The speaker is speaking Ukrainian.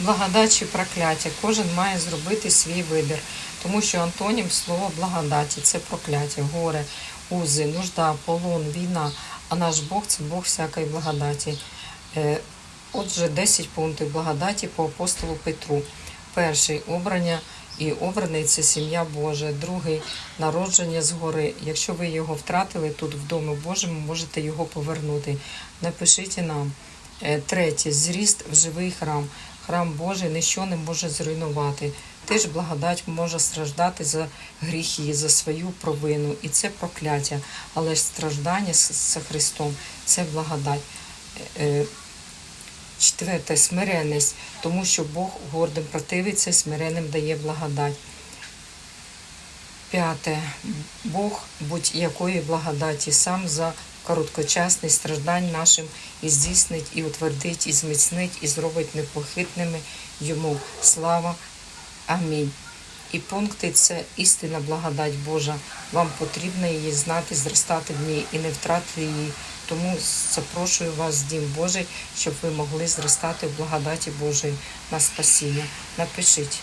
Благодать чи прокляття. Кожен має зробити свій вибір, тому що антонім слово благодаті це прокляття, горе, узи, нужда, полон, війна. А наш Бог це Бог всякої благодаті. Е, Отже, 10 пунктів благодаті по апостолу Петру. Перший обрання і обраний це сім'я Божа. Другий народження згори. Якщо ви його втратили тут в Домі Божому, можете його повернути. Напишіть нам. Е, Третє зріст в живий храм. Храм Божий ніщо не може зруйнувати. Теж благодать може страждати за гріхи, за свою провину, і це прокляття. Але ж страждання з Христом це благодать. Е, Четверте смиренність, тому що Бог гордим противиться, смиренним дає благодать. П'яте. Бог будь-якої благодаті сам за короткочасний страждань нашим і здійснить, і утвердить, і зміцнить, і зробить непохитними йому слава. Амінь. І пункти це істинна благодать Божа. Вам потрібно її знати, зростати в ній і не втратити її. Тому запрошую вас Дім Божий, щоб ви могли зростати в благодаті Божої на спасіння. Напишіть.